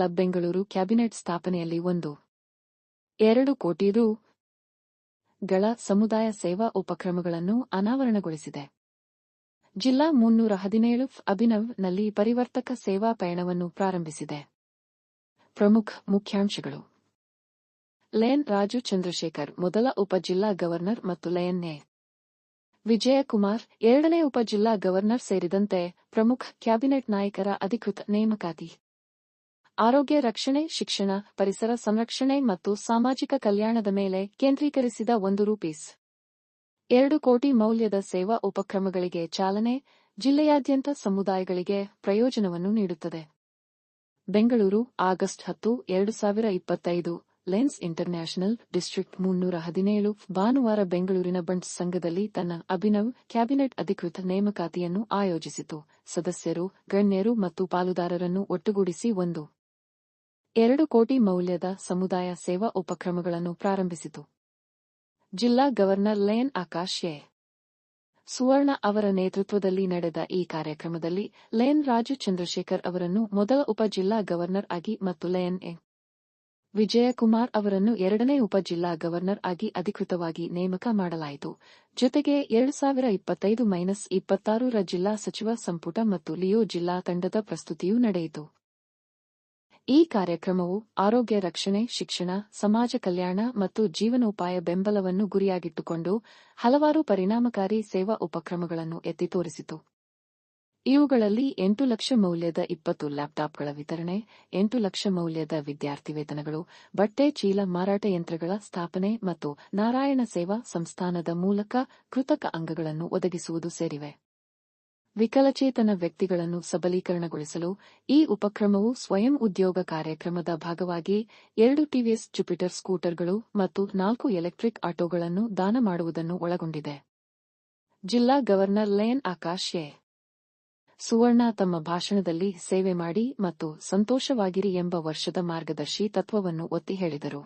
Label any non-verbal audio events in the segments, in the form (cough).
Club Bengaluru cabinet ಸ್ಥಾಪನೆಯಲ್ಲಿ ಒಂದು. ಎರಡು ಕೋಟಿ ರು ಗಳ ಸಮುದಾಯ ಸೇವಾ ಉಪಕ್ರಮಗಳನ್ನು ಅನಾವರಣಗೊಳಿಸಿದೆ. ಜಿಲ್ಲಾ ಮುನ್ನೂರ ಹದಿನೇಳು ಅಭಿನವ್ನಲ್ಲಿ ಪರಿವರ್ತಕ ಸೇವಾ ಪಯಣವನ್ನು ಪ್ರಾರಂಭಿಸಿದೆ. ಪ್ರಮುಖ ಮುಖ್ಯಾಂಶಗಳು. ಲೇನ್ ರಾಜು ಚಂದ್ರಶೇಖರ್, ಮೊದಲ ಉಪ ಜಿಲ್ಲಾ ಗವರ್ನರ್ ಮತ್ತು ಲೇನ್ ಎ. ವಿಜಯಕುಮಾರ್, ಎರಡನೇ ಉಪ ಜಿಲ್ಲಾ ಗವರ್ನರ್ ಸೇರಿದಂತೆ ಪ್ರಮುಖ ಕ್ಯಾಬಿನೆಟ್ ನಾಯಕರ ಅಧಿಕೃತ ನೇಮಕಾತಿ. ಆರೋಗ್ಯ ರಕ್ಷಣೆ, ಶಿಕ್ಷಣ, ಪರಿಸರ ಸಂರಕ್ಷಣೆ ಮತ್ತು ಸಾಮಾಜಿಕ ಕಲ್ಯಾಣದ ಮೇಲೆ ಕೇಂದ್ರೀಕರಿಸಿದ ಒಂದು ರೂಪೀಸ್. ಎರಡು ಕೋಟಿ ಮೌಲ್ಯದ ಸೇವಾ ಉಪಕ್ರಮಗಳಿಗೆ ಚಾಲನೆ, ಜಿಲ್ಲೆಯಾದ್ಯಂತ ಸಮುದಾಯಗಳಿಗೆ ಪ್ರಯೋಜನವನ್ನು ನೀಡುತ್ತದೆ. ಬೆಂಗಳೂರು, ಆಗಸ್ಟ್ ಹತ್ತು, ಎರಡು ಸಾವಿರ ಇಪ್ಪತ್ತೈದು, ಲೆನ್ಸ್ ಇಂಟರ್ನ್ಯಾಷನಲ್, ಡಿಸ್ಟ್ರಿಕ್ಟ್ ಮುನ್ನೂರ ಹದಿನೇಳು, ಭಾನುವಾರ ಬೆಂಗಳೂರಿನ ಬಂಟ್ಸ್ ಸಂಘದಲ್ಲಿ ತನ್ನ ಅಭಿನವ್ ಕ್ಯಾಬಿನೆಟ್ ಅಧಿಕೃತ ನೇಮಕಾತಿಯನ್ನು ಆಯೋಜಿಸಿತು. ಸದಸ್ಯರು, ಗಣ್ಯರು ಮತ್ತು ಪಾಲುದಾರರನ್ನು ಒಟ್ಟುಗೂಡಿಸಿ ಒಂದು ಎರಡು ಕೋಟಿ ಮೌಲ್ಯದ ಸಮುದಾಯ ಸೇವಾ ಉಪಕ್ರಮಗಳನ್ನು ಪ್ರಾರಂಭಿಸಿತು. ಜಿಲ್ಲಾ governor lion Akash A. Suvarna ಅವರ ನೇತೃತ್ವದಲ್ಲಿ ನಡೆದ ಈ ಕಾರ್ಯಕ್ರಮದಲ್ಲಿ ಲೇನ್ ರಾಜು ಚಂದ್ರಶೇಖರ್ ಅವರನ್ನು ಮೊದಲ ಉಪ ಜಿಲ್ಲಾ ಗವರ್ನರ್ ಆಗಿ ಮತ್ತು ಲೇನ್ ಎ. ವಿಜಯಕುಮಾರ್ ಅವರನ್ನು ಎರಡನೇ ಉಪ ಜಿಲ್ಲಾ ಗವರ್ನರ್ ಆಗಿ ಅಧಿಕೃತವಾಗಿ ನೇಮಕ ಮಾಡಲಾಯಿತು. ಜೊತೆಗೆ ಎರಡು ಸಾವಿರ ಇಪ್ಪತ್ತೈದು ಮೈನಸ್ ಇಪ್ಪತ್ತಾರು ರ ಜಿಲ್ಲಾ ಸಚಿವ ಸಂಪುಟ ಮತ್ತು ಲಿಯೋ ಜಿಲ್ಲಾ ತಂಡದ ಪ್ರಸ್ತುತಿಯೂ ನಡೆಯಿತು. ಈ ಕಾರ್ಯಕ್ರಮವು ಆರೋಗ್ಯ ರಕ್ಷಣೆ, ಶಿಕ್ಷಣ, ಸಮಾಜ ಕಲ್ಯಾಣ ಮತ್ತು ಜೀವನೋಪಾಯ ಬೆಂಬಲವನ್ನು ಗುರಿಯಾಗಿಟ್ಟುಕೊಂಡು ಹಲವಾರು ಪರಿಣಾಮಕಾರಿ ಸೇವಾ ಉಪಕ್ರಮಗಳನ್ನು ಎತ್ತಿ ತೋರಿಸಿತು. ಇವುಗಳಲ್ಲಿ ಎಂಟು ಲಕ್ಷ ಮೌಲ್ಯದ ಇಪ್ಪತ್ತು ಲ್ಯಾಪ್ಟಾಪ್ಗಳ ವಿತರಣೆ, ಎಂಟು ಲಕ್ಷ ಮೌಲ್ಯದ ವಿದ್ಯಾರ್ಥಿ ವೇತನಗಳು, ಬಟ್ಟೆ, ಚೀಲ, ಮಾರಾಟ ಯಂತ್ರಗಳ ಸ್ಥಾಪನೆ ಮತ್ತು ನಾರಾಯಣ ಸೇವಾ ಸಂಸ್ಥಾನದ ಮೂಲಕ ಕೃತಕ ಅಂಗಗಳನ್ನು ಒದಗಿಸುವುದು ಸೇರಿವೆ. ವಿಕಲಚೇತನ ವ್ಯಕ್ತಿಗಳನ್ನು ಸಬಲೀಕರಣಗೊಳಿಸಲು ಈ ಉಪಕ್ರಮವು ಸ್ವಯಂ ಉದ್ಯೋಗ ಕಾರ್ಯಕ್ರಮದ ಭಾಗವಾಗಿ ಎರಡು ಟಿವಿಎಸ್ ಜುಪಿಟರ್ ಸ್ಕೂಟರ್ಗಳು ಮತ್ತು ನಾಲ್ಕು ಎಲೆಕ್ಟ್ರಿಕ್ ಆಟೋಗಳನ್ನು ದಾನ ಮಾಡುವುದನ್ನು ಒಳಗೊಂಡಿದೆ. ಜಿಲ್ಲಾ governor lion Akash A. Suvarna ತಮ್ಮ ಭಾಷಣದಲ್ಲಿ ಸೇವೆ ಮಾಡಿ ಮತ್ತು ಸಂತೋಷವಾಗಿರಿ ಎಂಬ ವರ್ಷದ ಮಾರ್ಗದರ್ಶಿ ತತ್ವವನ್ನು ಒತ್ತಿ ಹೇಳಿದರು.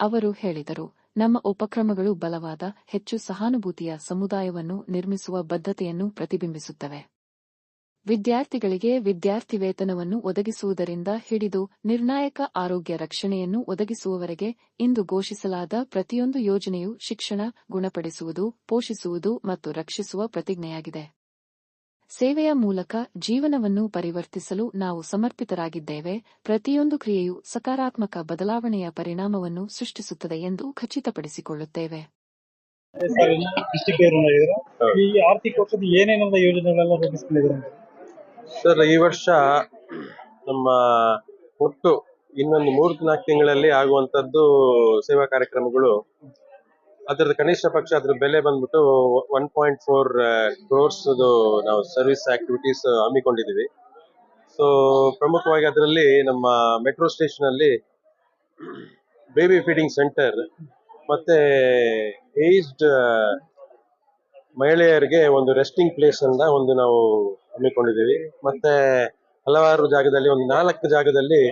ಅವರು ಹೇಳಿದರು ನಮ್ಮ ಉಪಕ್ರಮಗಳು ಬಲವಾದ, ಹೆಚ್ಚು ಸಹಾನುಭೂತಿಯ ಸಮುದಾಯವನ್ನು ನಿರ್ಮಿಸುವ ಬದ್ಧತೆಯನ್ನು ಪ್ರತಿಬಿಂಬಿಸುತ್ತವೆ. ವಿದ್ಯಾರ್ಥಿಗಳಿಗೆ ವಿದ್ಯಾರ್ಥಿ ವೇತನವನ್ನು ಒದಗಿಸುವುದರಿಂದ ಹಿಡಿದು ನಿರ್ಣಾಯಕ ಆರೋಗ್ಯ ರಕ್ಷಣೆಯನ್ನು ಒದಗಿಸುವವರೆಗೆ ಇಂದು ಘೋಷಿಸಲಾದ ಪ್ರತಿಯೊಂದು ಯೋಜನೆಯು ಶಿಕ್ಷಣ, ಗುಣಪಡಿಸುವುದು, ಪೋಷಿಸುವುದು ಮತ್ತು ರಕ್ಷಿಸುವ ಪ್ರತಿಜ್ಞೆಯಾಗಿದೆ. ಸೇವೆಯ ಮೂಲಕ ಜೀವನವನ್ನು ಪರಿವರ್ತಿಸಲು ನಾವು ಸಮರ್ಪಿತರಾಗಿದ್ದೇವೆ. ಪ್ರತಿಯೊಂದು ಕ್ರಿಯೆಯು ಸಕಾರಾತ್ಮಕ ಬದಲಾವಣೆಯ ಪರಿಣಾಮವನ್ನು ಸೃಷ್ಟಿಸುತ್ತದೆ ಎಂದು ಖಚಿತಪಡಿಸಿಕೊಳ್ಳುತ್ತೇವೆ. ಈ ಆರ್ಥಿಕ ವರ್ಷದ ಏನೇನೆಲ್ಲ ಯೋಜನೆಗಳೆಲ್ಲ ರೂಪಿಸ್ಕೊಂಡಿದ್ದಾರೆ? ಸರ್ ಈ ವರ್ಷ ನಮ್ಮ ಒಟ್ಟು ಇನ್ನೊಂದು ಮೂರು ನಾಲ್ಕು ತಿಂಗಳಲ್ಲಿ ಆಗುವಂತದ್ದು ಸೇವಾ ಕಾರ್ಯಕ್ರಮಗಳು ಅದರದ್ದು ಕನಿಷ್ಠ ಪಕ್ಷ ಅದ್ರ ಬೆಲೆ ಬಂದ್ಬಿಟ್ಟು ಒನ್ ಪಾಯಿಂಟ್ ಫೋರ್ ಕ್ರೋರ್ಸ್ ನಾವು ಸರ್ವಿಸ್ ಆಕ್ಟಿವಿಟೀಸ್ ಹಮ್ಮಿಕೊಂಡಿದ್ದೀವಿ. ಸೊ ಪ್ರಮುಖವಾಗಿ ಅದರಲ್ಲಿ ನಮ್ಮ ಮೆಟ್ರೋ ಸ್ಟೇಷನ್ ಅಲ್ಲಿ ಬೇಬಿ ಫೀಡಿಂಗ್ ಸೆಂಟರ್ ಮತ್ತೆ ಏಜ್ಡ್ ಮಹಿಳೆಯರಿಗೆ ಒಂದು ರೆಸ್ಟಿಂಗ್ ಪ್ಲೇಸ್ ಅಂತ ಒಂದು ನಾವು ಹಮ್ಮಿಕೊಂಡಿದ್ದೀವಿ. ಮತ್ತೆ ಹಲವಾರು ಜಾಗದಲ್ಲಿ ಒಂದು ನಾಲ್ಕು ಜಾಗದಲ್ಲಿ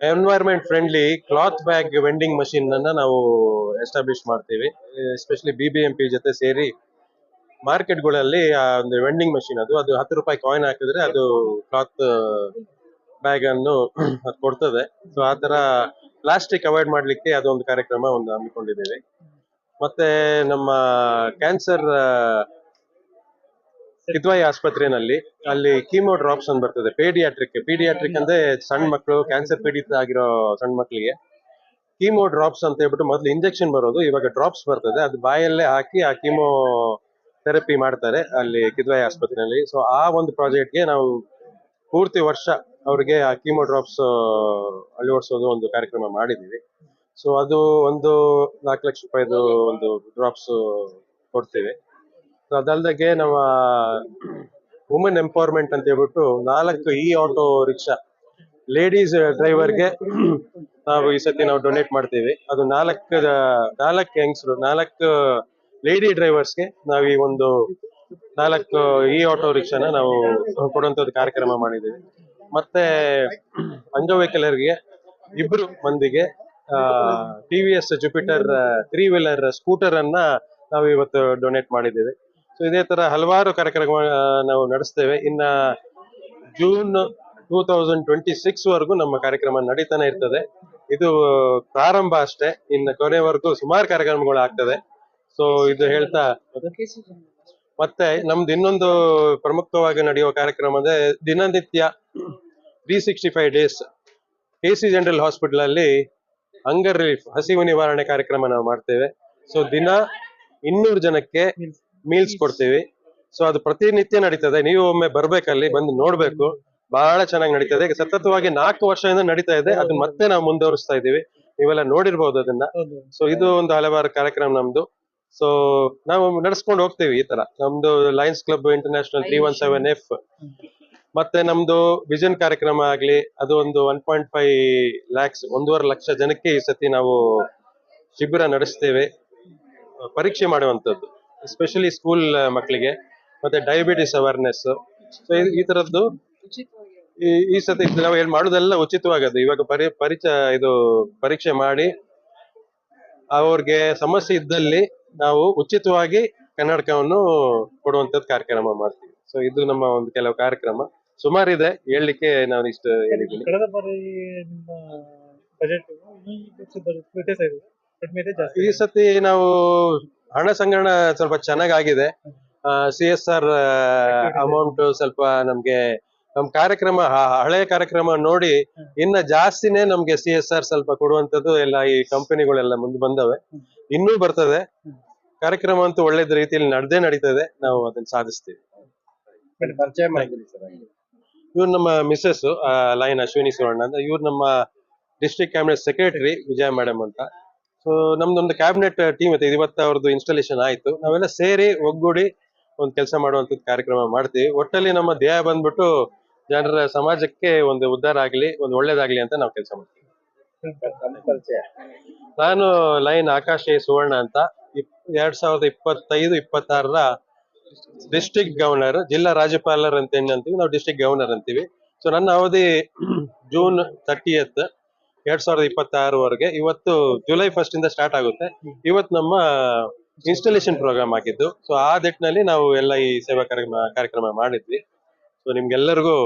environment friendly cloth bag vending machine ಅನ್ನ ನಾವು ಎಸ್ಟಾಬ್ಲಿಷ್ ಮಾಡ್ತೀವಿ. Especially B B M P ಜೊತೆ ಸೇರಿ ಮಾರ್ಕೆಟ್ಗಳಲ್ಲಿ ಆ ಒಂದು ವೆಂಡಿಂಗ್ ಮಷೀನ್ ಅದು. ಅದು ಹತ್ತು ರೂಪಾಯಿ ಕಾಯಿನ್ ಹಾಕಿದ್ರೆ ಅದು ಕ್ಲಾತ್ ಬ್ಯಾಗ್ ಅನ್ನು (clears throat) ಅದು ಕೊಡ್ತದೆ. ಸೊ ಆ ತರ ಪ್ಲಾಸ್ಟಿಕ್ ಅವಾಯ್ಡ್ ಮಾಡ್ಲಿಕ್ಕೆ ಅದೊಂದು ಕಾರ್ಯಕ್ರಮ ಒಂದು ಹಮ್ಮಿಕೊಂಡಿದ್ದೇವೆ. ಮತ್ತೆ ನಮ್ಮ ಕ್ಯಾನ್ಸರ್ ಕಿದ್ವಾಯಿ ಆಸ್ಪತ್ರೆನಲ್ಲಿ ಅಲ್ಲಿ ಕೀಮೋ ಡ್ರಾಪ್ಸ್ ಅಂತ ಬರ್ತದೆ. ಪೇಡಿಯಾಟ್ರಿಕ್ ಪೀಡಿಯಾಟ್ರಿಕ್ ಅಂದ್ರೆ ಸಣ್ಣ ಮಕ್ಕಳು ಕ್ಯಾನ್ಸರ್ ಪೀಡಿತ ಆಗಿರೋ ಸಣ್ಣ ಮಕ್ಕಳಿಗೆ ಕೀಮೋ ಡ್ರಾಪ್ಸ್ ಅಂತ ಹೇಳ್ಬಿಟ್ಟು ಮೊದಲು ಇಂಜೆಕ್ಷನ್ ಬರೋದು, ಇವಾಗ ಡ್ರಾಪ್ಸ್ ಬರ್ತದೆ. ಅದು ಬಾಯಲ್ಲೇ ಹಾಕಿ ಆ ಕೀಮೋ ಥೆರಪಿ ಮಾಡ್ತಾರೆ ಅಲ್ಲಿ ಕಿದ್ವಾಯಿ ಆಸ್ಪತ್ರೆಯಲ್ಲಿ. ಸೊ ಆ ಒಂದು ಪ್ರಾಜೆಕ್ಟ್ಗೆ ನಾವು ಪೂರ್ತಿ ವರ್ಷ ಅವ್ರಿಗೆ ಆ ಕೀಮೋ ಡ್ರಾಪ್ಸ್ ಅಳವಡಿಸೋದು ಒಂದು ಕಾರ್ಯಕ್ರಮ ಮಾಡಿದೀವಿ ಸೊ ಅದು ಒಂದು ನಾಲ್ಕು ಲಕ್ಷ ರೂಪಾಯಿದು ಒಂದು ಡ್ರಾಪ್ಸ್ ಕೊಡ್ತೀವಿ. ಅದಲ್ದಾಗೆ ನಮ್ಮ ವುಮೆನ್ ಎಂಪವರ್ಮೆಂಟ್ ಅಂತ ಹೇಳ್ಬಿಟ್ಟು ನಾಲ್ಕು ಇ ಆಟೋ ರಿಕ್ಷಾ ಲೇಡೀಸ್ ಡ್ರೈವರ್ಗೆ ನಾವು ಈ ಸತಿ ನಾವು ಡೊನೇಟ್ ಮಾಡ್ತೀವಿ. ಅದು ನಾಲ್ಕು ನಾಲ್ಕು ಯಂಗ್ಸ್ರು ನಾಲ್ಕು ಲೇಡಿ ಡ್ರೈವರ್ಸ್ಗೆ ನಾವು ಈ ಒಂದು ನಾಲ್ಕು ಇ ಆಟೋ ರಿಕ್ಷಾನ ನಾವು ಕೊಡುವಂಥದ್ದು ಕಾರ್ಯಕ್ರಮ ಮಾಡಿದ್ದೀವಿ. ಮತ್ತೆ ಅಂಗವೈಕಲರಿಗೆ ಇಬ್ರು ಮಂದಿಗೆ T V S Jupiter three wheeler scooter ಅನ್ನ ನಾವು ಇವತ್ತು ಡೊನೇಟ್ ಮಾಡಿದ್ದೇವೆ. ಸೊ ಇದೇ ತರ ಹಲವಾರು ಕಾರ್ಯಕ್ರಮ ನಾವು ನಡೆಸ್ತೇವೆ. ಇನ್ನ June two thousand twenty six ವರೆಗೂ ನಮ್ಮ ಕಾರ್ಯಕ್ರಮ ನಡೀತಾನೆ ಇರ್ತದೆ. ಇದು ಪ್ರಾರಂಭ ಅಷ್ಟೇ. ಇನ್ನ ಕೊನೆವರೆಗೂ ಸುಮಾರು ಕಾರ್ಯಕ್ರಮಗಳು ಆಗ್ತದೆ. ಸೊ ಇದು ಹೇಳ್ತಾ ಮತ್ತೆ ನಮ್ದು ಇನ್ನೊಂದು ಪ್ರಮುಖವಾಗಿ ನಡೆಯುವ ಕಾರ್ಯಕ್ರಮ ಅಂದ್ರೆ ದಿನನಿತ್ಯ three sixty five days K C general hospital ಅಲ್ಲಿ ಹಂಗರ್ ರಿಲೀಫ್ ಹಸಿವು ನಿವಾರಣೆ ಕಾರ್ಯಕ್ರಮ ನಾವು ಮಾಡ್ತೇವೆ. ಸೊ ದಿನ ಇನ್ನೂರು ಜನಕ್ಕೆ ಮೀಲ್ಸ್ ಕೊಡ್ತೀವಿ. ಸೊ ಅದು ಪ್ರತಿನಿತ್ಯ ನಡೀತದೆ. ನೀವು ಒಮ್ಮೆ ಬರ್ಬೇಕಲ್ಲಿ ಬಂದು ನೋಡ್ಬೇಕು. ಬಹಳ ಚೆನ್ನಾಗಿ ನಡೀತದೆ. ಈಗ ಸತತವಾಗಿ ನಾಲ್ಕು ವರ್ಷದಿಂದ ನಡೀತಾ ಇದೆ. ಅದನ್ನ ಮತ್ತೆ ನಾವು ಮುಂದುವರಿಸ್ತಾ ಇದೀವಿ ನೀವೆಲ್ಲ ನೋಡಿರ್ಬೋದು ಅದನ್ನ. ಸೊ ಇದು ಒಂದು ಹಲವಾರು ಕಾರ್ಯಕ್ರಮ ನಮ್ದು. ಸೊ ನಾವು ನಡೆಸ್ಕೊಂಡು ಹೋಗ್ತೀವಿ ಈ ತರ. ನಮ್ದು Lions Club International three one seven F ಮತ್ತೆ ನಮ್ದು ವಿಷನ್ ಕಾರ್ಯಕ್ರಮ ಆಗ್ಲಿ ಅದು ಒಂದು ಒನ್ ಪಾಯಿಂಟ್ ಫೈವ್ ಲ್ಯಾಕ್ಸ್ ಒಂದೂವರೆ ಲಕ್ಷ ಜನಕ್ಕೆ ಈ ಸತಿ ನಾವು ಶಿಬಿರ ನಡೆಸ್ತೇವೆ. ಪರೀಕ್ಷೆ ಮಾಡುವಂತದ್ದು ಎಸ್ಪೆಷಲಿ ಸ್ಕೂಲ್ ಮಕ್ಕಳಿಗೆ ಮತ್ತೆ ಡಯಾಬಿಟಿಸ್ ಅವೇರ್ನೆಸ್ ಸೊ ಈ ತರದ್ದು ಈ ಸತಿ ನಾವು ಏನ್ ಮಾಡುದೆಲ್ಲ ಉಚಿತವಾಗದು. ಇವಾಗ ಪರಿ ಪರಿಚಯ ಇದು ಪರೀಕ್ಷೆ ಮಾಡಿ ಅವ್ರಿಗೆ ಸಮಸ್ಯೆ ಇದ್ದಲ್ಲಿ ನಾವು ಉಚಿತವಾಗಿ ಕನ್ನಡಕವನ್ನು ಕೊಡುವಂತದ್ದು ಕಾರ್ಯಕ್ರಮ ಮಾಡ್ತೀವಿ. ಸೊ ಇದು ನಮ್ಮ ಒಂದು ಕೆಲವು ಕಾರ್ಯಕ್ರಮ. ಸುಮಾರಿದೆ ಹೇಳಲಿಕ್ಕೆ ನಾನು ಇಷ್ಟು ಹೇಳಿದ್ದೀನಿ. ಕಳೆದ ಬಾರಿ ನಿಮ್ಮ ಬಜೆಟ್ ಇದೆ. ಇದೆ ಈ ಸತಿ ನಾವು ಹಣ ಸಂಗ್ರಹಣ ಸ್ವಲ್ಪ ಚೆನ್ನಾಗಾಗಿದೆ. ಸಿ ಎಸ್ ಆರ್ ಅಮೌಂಟ್ ಸ್ವಲ್ಪ ನಮ್ಗೆ ನಮ್ ಕಾರ್ಯಕ್ರಮ ಹ- ಹಳೆಯ ಕಾರ್ಯಕ್ರಮ ನೋಡಿ ಇನ್ನ ಜಾಸ್ತಿನೇ ನಮ್ಗೆ ಸಿ ಎಸ್ ಆರ್ ಸ್ವಲ್ಪ ಕೊಡುವಂತದ್ದು ಎಲ್ಲ ಈ ಕಂಪನಿಗಳೆಲ್ಲ ಮುಂದೆ ಬಂದವೆ. ಇನ್ನೂ ಬರ್ತದೆ. ಕಾರ್ಯಕ್ರಮ ಅಂತೂ ಒಳ್ಳೇದ್ ರೀತಿಯಲ್ಲಿ ನಡ್ದೇ ನಡೀತದೆ. ನಾವು ಅದನ್ನ ಸಾಧಿಸ್ತೀವಿ. ಇವ್ರು ನಮ್ಮ ಮಿಸ್ಸಸ್ ಲೈನ್ ಅಶ್ವಿನಿ ಸುವರ್ಣ ಅಂತ ಇವ್ರು ನಮ್ಮ district cabinet secretary Vijaya madam ಅಂತ. ಸೊ ನಮ್ದೊಂದು ಕ್ಯಾಬಿನೆಟ್ ಟೀಮ್ ಐತೆ ಇವತ್ತು ಇನ್ಸ್ಟಾಲೇಷನ್ ಆಯ್ತು. ನಾವೆಲ್ಲ ಸೇರಿ ಒಗ್ಗೂಡಿ ಒಂದು ಕೆಲಸ ಮಾಡುವಂತದ್ದು ಕಾರ್ಯಕ್ರಮ ಮಾಡ್ತೀವಿ. ಒಟ್ಟಲ್ಲಿ ನಮ್ಮ ಧ್ಯೇಯ ಬಂದ್ಬಿಟ್ಟು ಜನರ ಸಮಾಜಕ್ಕೆ ಒಂದು ಉದ್ಧಾರ ಆಗ್ಲಿ, ಒಂದು ಒಳ್ಳೇದಾಗ್ಲಿ ಅಂತ ನಾವು ಕೆಲಸ ಮಾಡ್ತೀವಿ. ನಾನು ಲೈನ್ ಆಕಾಶ್ ಸುವರ್ಣ ಅಂತ. ಎರಡ್ ಸಾವಿರದ ಇಪ್ಪತ್ತೈದು, ಇಪ್ಪತ್ತಾರರ ಡಿಸ್ಟ್ರಿಕ್ಟ್ ಗವರ್ನರ್ ಜಿಲ್ಲಾ ರಾಜ್ಯಪಾಲರ್ ಅಂತ ಅಂತೀವಿ. ನಾವು ಡಿಸ್ಟಿಕ್ ಗವರ್ನರ್ ಅಂತೀವಿ. ಸೊ ನನ್ನ ಅವಧಿ (clears throat) ಜೂನ್ ತರ್ಟಿಯತ್ ಎರಡ್ ಸಾವಿರದ ಇಪ್ಪತ್ತಾರವರೆಗೆ ಇವತ್ತು ಜುಲೈ ಫಸ್ಟ್ ಇಂದ ಸ್ಟಾರ್ಟ್ ಆಗುತ್ತೆ. ಇವತ್ತು ನಮ್ಮ ಇನ್ಸ್ಟಾಲೇಷನ್ ಪ್ರೋಗ್ರಾಮ್ ಆಗಿದ್ದು ಸೊ ಆ ನಿಟ್ಟಿನಲ್ಲಿ ನಾವು ಎಲ್ಲ ಈ ಸೇವಾ ಕಾರ್ಯಕ್ರಮ ಕಾರ್ಯಕ್ರಮ ಮಾಡಿದ್ವಿ. ಸೊ ನಿಮ್ಗೆಲ್ಲರಿಗೂ